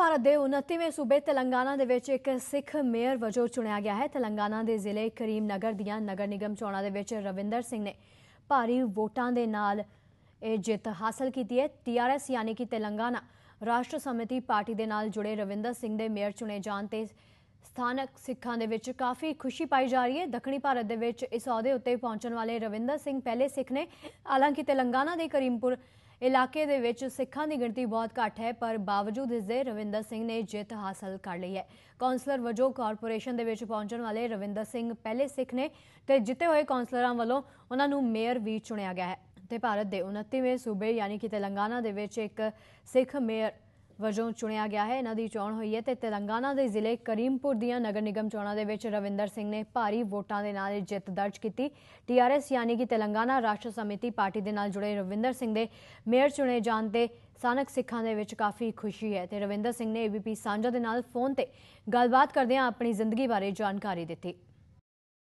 ਭਾਰਤ ਦੇ 29ਵੇਂ ਸੂਬੇ ਤੇਲੰਗਾਨਾ ਦੇ ਵਿੱਚ ਇੱਕ ਸਿੱਖ ਮੇਅਰ ਵਜੋਂ ਚੁਣਿਆ ਗਿਆ ਹੈ। ਤੇਲੰਗਾਨਾ ਦੇ ਜ਼ਿਲ੍ਹੇ ਕਰੀਮ ਨਗਰ ਦੀਆਂ ਨਗਰ ਨਿਗਮ ਚੋਣਾਂ ਦੇ ਵਿੱਚ ਰਵਿੰਦਰ ਸਿੰਘ ਨੇ ਭਾਰੀ ਵੋਟਾਂ ਦੇ ਨਾਲ ਇਹ ਜਿੱਤ ਹਾਸਲ ਕੀਤੀ ਹੈ। ਟੀਆਰਐਸ ਯਾਨੀ ਕਿ ਤੇਲੰਗਾਨਾ ਰਾਸ਼ਟਰ ਸਮਿਤੀ ਪਾਰਟੀ ਦੇ ਨਾਲ ਜੁੜੇ ਰਵਿੰਦਰ ਸਿੰਘ ਦੇ ਮੇਅਰ ਚੁਣੇ ਜਾਣ ਤੇ ਸਥਾਨਕ ਸਿੱਖਾਂ ਦੇ ਵਿੱਚ ਕਾਫੀ ਖੁਸ਼ੀ ਪਾਈ ਜਾ ਰਹੀ ਹੈ। ਦੱਖਣੀ ਭਾਰਤ ਦੇ ਵਿੱਚ ਇਸ ਅਹੁਦੇ ਉੱਤੇ ਪਹੁੰਚਣ ਵਾਲੇ ਰਵਿੰਦਰ ਸਿੰਘ ਪਹਿਲੇ ਸਿੱਖ ਨੇ। ਹਾਲਾਂਕਿ ਤੇਲੰਗਾਨਾ ਦੇ ਕਰੀਮਪੁਰ ਇਲਾਕੇ ਦੇ ਵਿੱਚ ਸਿੱਖਾਂ ਦੀ ਗਿਣਤੀ ਬਹੁਤ ਘੱਟ ਹੈ, ਪਰ ਬਾਵਜੂਦ ਇਸ ਦੇ ਰਵਿੰਦਰ ਸਿੰਘ ਨੇ ਜਿੱਤ ਹਾਸਲ ਕਰ ਲਈ ਹੈ। ਕਾਉਂਸਲਰ ਵਜੋਂ ਕਾਰਪੋਰੇਸ਼ਨ ਦੇ ਵਿੱਚ ਪਹੁੰਚਣ ਵਾਲੇ ਰਵਿੰਦਰ ਸਿੰਘ ਪਹਿਲੇ ਸਿੱਖ ਨੇ ਤੇ ਜਿੱਤੇ ਹੋਏ ਕਾਉਂਸਲਰਾਂ ਵੱਲੋਂ ਉਹਨਾਂ ਨੂੰ ਮੇਅਰ ਵੀ ਚੁਣਿਆ ਗਿਆ ਹੈ। ਤੇ ਭਾਰਤ ਦੇ 29ਵੇਂ ਸੂਬੇ, ਯਾਨੀ ਕਿ ਤੇਲੰਗਾਨਾ ਦੇ ਵਿੱਚ ਇੱਕ ਸਿੱਖ ਮੇਅਰ ਵਜੋਂ ਚੁਣਿਆ ਗਿਆ ਹੈ। ਇਹਨਾਂ ਦੀ ਚੋਣ ਹੋਈ ਹੈ ਤੇ ਤੇਲੰਗਾਨਾ ਦੇ ਜ਼ਿਲ੍ਹੇ ਕਰੀਮਪੁਰ ਦੀਆਂ ਨਗਰ ਨਿਗਮ ਚੋਣਾਂ ਦੇ ਵਿੱਚ ਰਵਿੰਦਰ ਸਿੰਘ ਨੇ ਭਾਰੀ ਵੋਟਾਂ ਦੇ ਨਾਲ ਜਿੱਤ ਦਰਜ ਕੀਤੀ। ਟੀਆਰਐਸ ਯਾਨੀ ਕਿ ਤੇਲੰਗਾਨਾ ਰਾਸ਼ਟਰ ਸਮਿਤੀ ਪਾਰਟੀ ਦੇ ਨਾਲ ਜੁੜੇ ਰਵਿੰਦਰ ਸਿੰਘ ਦੇ ਮੇਅਰ ਚੁਣੇ ਜਾਣ ਤੇ ਸਥਾਨਕ ਸਿੱਖਾਂ ਦੇ ਵਿੱਚ ਕਾਫੀ ਖੁਸ਼ੀ ਹੈ ਤੇ ਰਵਿੰਦਰ ਸਿੰਘ ਨੇ ਏਬੀਪੀ ਸਾਂਝਾ ਦੇ ਨਾਲ ਫੋਨ ਤੇ ਗੱਲਬਾਤ ਕਰਦਿਆਂ ਆਪਣੀ ਜ਼ਿੰਦਗੀ ਬਾਰੇ ਜਾਣਕਾਰੀ ਦਿੱਤੀ।